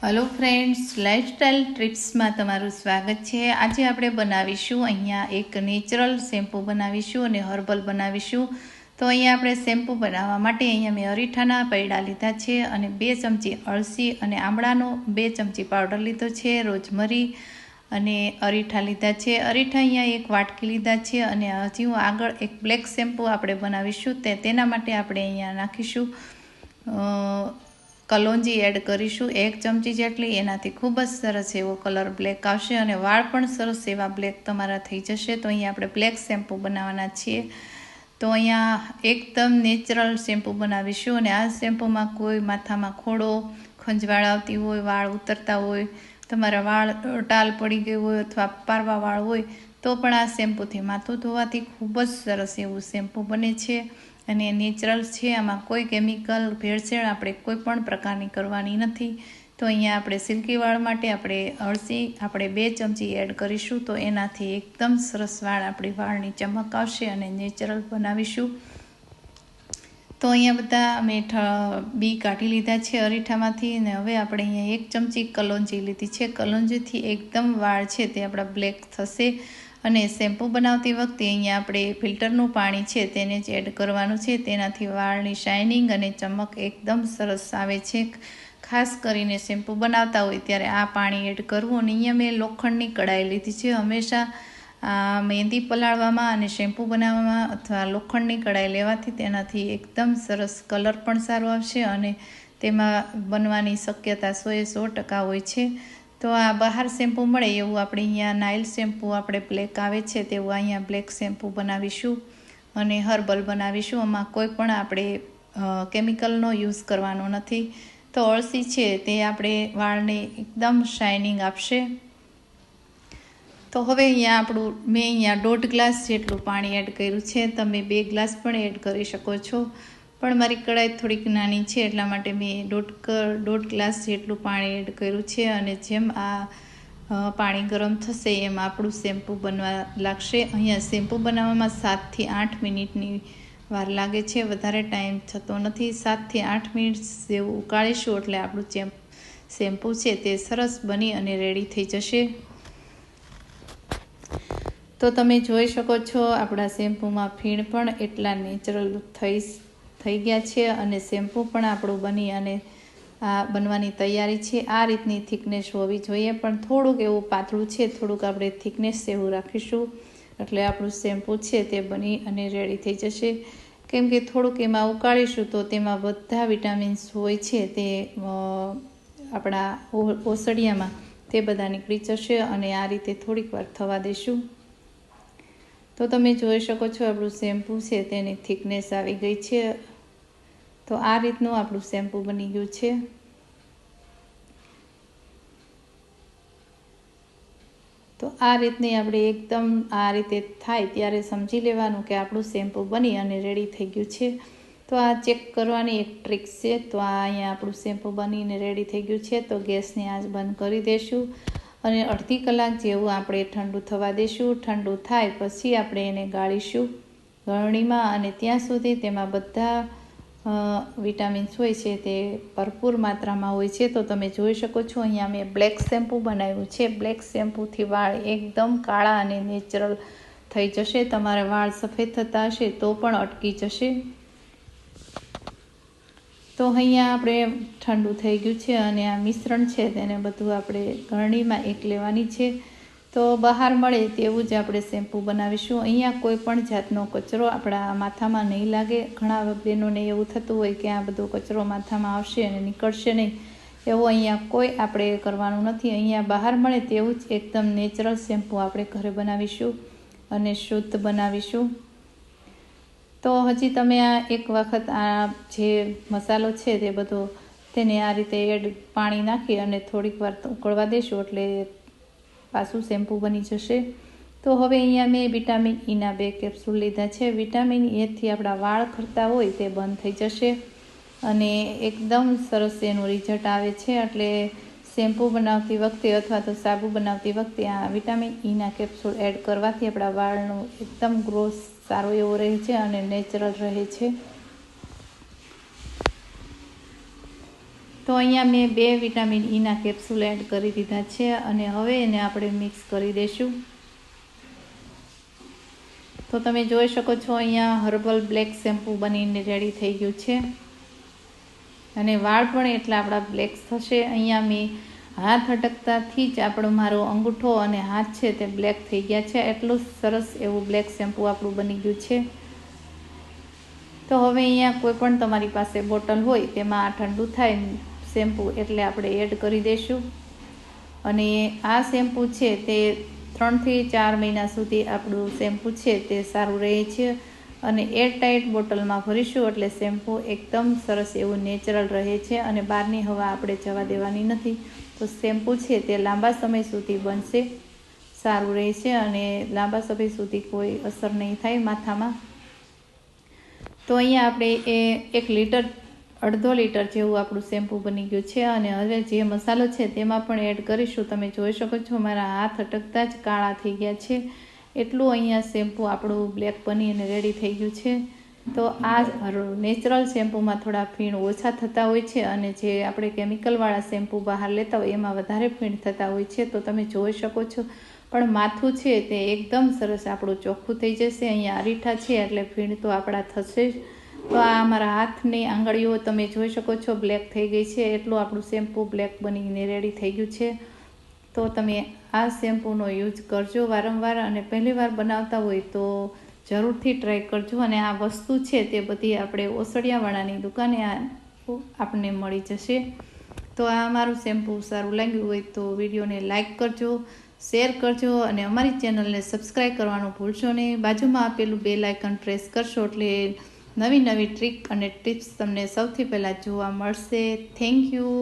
Hello friends lifestyle ટ્રીપ્સમાં તમારું સ્વાગત છે. આજે આપણે બનાવીશું અહીંયા એક નેચરલ શેમ્પૂ બનાવીશું અને હર્બલ બનાવીશું. તો અહીંયા આપણે શેમ્પૂ બનાવવા માટે અહીંયા મેં અરીઠાના પૈડા લીધા છે અને બે ચમચી અળસી અને આમળાનો બે ચમચી પાવડર લીધો છે, રોજમરી અને અરીઠા લીધા છે. અરીઠા અહીંયા એક વાટકી લીધા છે અને હજી હું આગળ એક બ્લેક શેમ્પૂ આપણે બનાવીશું. તે તેના માટે આપણે અહીંયા નાખીશું. કલોંજી એડ કરીશું. એક ચમચી જેટલી, એનાથી ખૂબ જ સરસ એવો કલર બ્લેક આવશે અને વાળ પણ સરસ એવા બ્લેક તમારા થઈ જશે. તો અહીંયા આપણે બ્લેક શેમ્પૂ બનાવવાના છીએ. તો અહીંયા એકદમ નેચરલ શેમ્પૂ બનાવીશું અને આ શેમ્પૂમાં કોઈ માથામાં ખોડો, ખંજવાળ આવતી હોય, વાળ ઉતરતા હોય, તમારા વાળ ટાલ પડી ગઈ હોય અથવા પારવા વાળ હોય તો પણ આ શેમ્પૂથી માથું ધોવાથી ખૂબ જ સરસ એવું શેમ્પૂ બને છે અને નેચરલ છે, આમાં કોઈ કેમિકલ, ભેળસેળ આપણે કોઈ પણ પ્રકારની કરવાની નથી. તો અહીંયા આપણે સિલ્કી વાળ માટે આપણે અળસી, આપણે બે ચમચી એડ કરીશું તો એનાથી એકદમ સરસ વાળ આપણી વાળની ચમક આવશે અને નેચરલ બનાવીશું. તો અહીંયા બધા મેં બી કાઢી લીધા છે અરીઠામાંથી અને હવે આપણે અહીંયા એક ચમચી કલોંજી લીધી છે. કલોંજીથી એકદમ વાળ છે તે આપણા બ્લેક થશે. અને શેમ્પૂ બનાવતી વખતે અહીંયા આપણે ફિલ્ટરનું પાણી છે તેને જ એડ કરવાનું છે. તેનાથી વાળની શાઇનિંગ અને ચમક એકદમ સરસ આવે છે. ખાસ કરીને શેમ્પૂ બનાવતા હોય ત્યારે આ પાણી એડ કરવું અને અહીંયા મેં લોખંડની કડાઈ લીધી છે. હંમેશા મહેંદી પલાળવામાં અને શેમ્પૂ બનાવવામાં અથવા લોખંડની કડાઈ લેવાથી તેનાથી એકદમ સરસ કલર પણ સારો આવશે અને તેમાં બનવાની શક્યતા સોએ સો ટકા હોય છે. તો આ બહાર શેમ્પૂ મળે એવું આપણે અહીંયા નાઇલ શેમ્પૂ આપણે બ્લેક આવે છે તેવું અહીંયા બ્લેક શેમ્પૂ બનાવીશું અને હર્બલ બનાવીશું. આમાં કોઈ પણ આપણે કેમિકલનો યુઝ કરવાનો નથી. તો અળસી છે તે આપણે વાળને એકદમ શાઇનિંગ આપશે. તો હવે અહીંયા આપણું, મેં અહીંયા દોઢ ગ્લાસ જેટલું પાણી એડ કર્યું છે. તમે બે ગ્લાસ પણ એડ કરી શકો છો. પણ મારી કડાઈ થોડીક નાની છે, એટલા માટે મેં દોઢ દોઢ ગ્લાસ જેટલું પાણી એડ કર્યું છે અને જેમ આ પાણી ગરમ થશે એમ આપણું શેમ્પૂ બનવા લાગશે. અહીંયા શેમ્પૂ બનાવવામાં સાતથી આઠ મિનિટની વાર લાગે છે, વધારે ટાઈમ થતો નથી. સાતથી આઠ મિનિટ જેવું ઉકાળીશું એટલે આપણું જેમ શેમ્પૂ છે તે સરસ બની અને રેડી થઈ જશે. તો તમે જોઈ શકો છો, આપણા શેમ્પૂમાં ફીણ પણ એટલા નેચરલ થઈ થઈ ગયા છે અને શેમ્પૂ પણ આપણું બની અને આ બનવાની તૈયારી છે. આ રીતની થિકનેસ હોવી જોઈએ, પણ થોડુંક એવું પાતળું છે, થોડુંક આપણે થિકનેસ એવું રાખીશું. એટલે આપણું શેમ્પૂ છે તે બની અને રેડી થઈ જશે. કેમ કે થોડુંક એમાં ઉકાળીશું તો તેમાં બધા વિટામિન્સ હોય છે તે આપણા ઓસડિયામાં તે બધા નીકળી જશે અને આ રીતે થોડીક વાર થવા દેશું. તો તમે જોઈ શકો છો આપણું શેમ્પૂ છે, તેની થિકનેસ આવી ગઈ છે. તો આ રીતનું આપણું શેમ્પૂ બની ગયું છે. તો આ રીતની આપણે એકદમ આ રીતે થાય ત્યારે સમજી લેવાનું કે આપણું શેમ્પૂ બની અને રેડી થઈ ગયું છે. તો આ ચેક કરવાની એક ટ્રીક છે. તો આ અહીંયા આપણું શેમ્પૂ બનીને રેડી થઈ ગયું છે. તો ગેસની આંચ બંધ કરી દેશું. અને અડધી કલાક જેવું આપણે ઠંડુ થવા દેશું. ઠંડુ થાય પછી આપણે એને ગાળીશું ગળણીમાં અને ત્યાં સુધી તેમાં બધા વિટામિન્સ હોય છે તે ભરપૂર માત્રામાં હોય છે. તો તમે જોઈ શકો છો અહીંયા મેં બ્લેક શેમ્પૂ બનાવ્યું છે. બ્લેક શેમ્પૂથી વાળ એકદમ કાળા અને નેચરલ થઈ જશે. તમારા વાળ સફેદ થતા હશે તો પણ અટકી જશે. તો અહીંયા આપણે ઠંડુ થઈ ગયું છે અને આ મિશ્રણ છે તેને બધું આપણે ગરણીમાં એક લેવાની છે. તો બહાર મળે તેવું જ આપણે શેમ્પૂ બનાવીશું. અહીંયા કોઈ પણ જાતનો કચરો આપણા માથામાં નહીં લાગે. ઘણા બહેનોને એવું થતું હોય કે આ બધો કચરો માથામાં આવશે અને નીકળશે નહીં. એવો અહીંયા કોઈ આપણે કરવાનું નથી. અહીંયા બહાર મળે તેવું જ એકદમ નેચરલ શેમ્પૂ આપણે ઘરે બનાવીશું અને શુદ્ધ બનાવીશું. તો હજી તમે આ એક વખત આ જે મસાલો છે તે બધો તેને આ રીતે એડ પાણી નાખી અને થોડીક વાર ઉકળવા દેશું એટલે પાછું શેમ્પૂ બની જશે. તો હવે અહીંયા મેં વિટામિન ઈના બે કેપ્સ્યુલ લીધા છે. વિટામિન એથી આપણા વાળ ખરતા હોય તે બંધ થઈ જશે અને એકદમ સરસ એનું રિઝલ્ટ આવે છે. એટલે શેમ્પૂ બનાવતી વખતે અથવા તો સાબુ બનાવતી વખતે આ વિટામિન ઈના કેપ્સ્યુલ એડ કરવાથી આપણા વાળનું એકદમ ગ્રોથ સારો એવો રહે છે અને નેચરલ રહે છે. તો અહીંયા મેં બે વિટામિન ઈના કેપ્સ્યુલ એડ કરી દીધા છે અને હવે એને આપણે મિક્સ કરી દઈશું. તો તમે જોઈ શકો છો અહીંયા હર્બલ બ્લેક શેમ્પૂ બનીને રેડી થઈ ગયું છે. અને વાળ પણ એટલા આપણા બ્લેક થશે. અહીંયા મેં હાથ અટકતાથી જ આપણો મારો અંગૂઠો અને હાથ છે તે બ્લેક થઈ ગયા છે. એટલું સરસ એવું બ્લેક શેમ્પૂ આપણું બની ગયું છે. તો હવે અહીંયા કોઈ પણ તમારી પાસે બોટલ હોય તેમાં આ ઠંડુ થાય શેમ્પૂ એટલે આપણે એડ કરી દઈશું. અને આ શેમ્પૂ છે તે ત્રણથી ચાર મહિના સુધી આપણું શેમ્પૂ છે તે સારું રહે છે. અને એરટાઇટ બોટલમાં ભરીશું એટલે શેમ્પૂ એકદમ સરસ એવું નેચરલ રહે છે અને બહારની હવા આપણે જવા દેવાની નથી. તો શેમ્પૂ છે તે લાંબા સમય સુધી બનશે, સારું રહેશે અને લાંબા સમય સુધી કોઈ અસર નહીં થાય માથામાં. તો અહીંયા આપણે એ એક લીટર, અડધો લીટર જેવું આપણું શેમ્પૂ બની ગયું છે અને હવે જે મસાલો છે તેમાં પણ એડ કરીશું. તમે જોઈ શકો છો મારા હાથ અટકતા જ કાળા થઈ ગયા છે. એટલું અહીંયા શેમ્પૂ આપણું બ્લેક બની અને રેડી થઈ ગયું છે. તો આ નેચરલ શેમ્પૂમાં થોડા ફીણ ઓછા થતા હોય છે અને જે આપણે કેમિકલવાળા શેમ્પૂ બહાર લેતા હોય એમાં વધારે ફીણ થતા હોય છે, તો તમે જોઈ શકો છો. પણ માથું છે તે એકદમ સરસ આપણું ચોખ્ખું થઈ જશે, અહીંયા અરીઠા છે એટલે ફીણ તો આપણા થશે જ. તો આ અમારા હાથની આંગળીઓ તમે જોઈ શકો છો, બ્લેક થઈ ગઈ છે, એટલું આપણું શેમ્પૂ બ્લેક બનીને રેડી થઈ ગયું છે. તો તમે આ શેમ્પૂનો યુઝ કરજો વારંવાર અને પહેલીવાર બનાવતા હોય તો જરૂરથી ટ્રાય કરજો અને આ વસ્તુ છે તે બધી આપણે ઓસડિયાવાળાની દુકાને આપણને મળી જશે. તો આ અમારું શેમ્પૂ સારું લાગ્યું હોય તો વિડીયોને લાઈક કરજો શેર કરજો અને અમારી ચેનલને સબસ્ક્રાઈબ કરવાનું ભૂલશો નહીં. બાજુમાં આપેલું બે લાઇકન પ્રેસ કરશો એટલે નવી નવી ટ્રીક અને ટિપ્સ તમને સૌથી પહેલાં જોવા મળશે. Thank you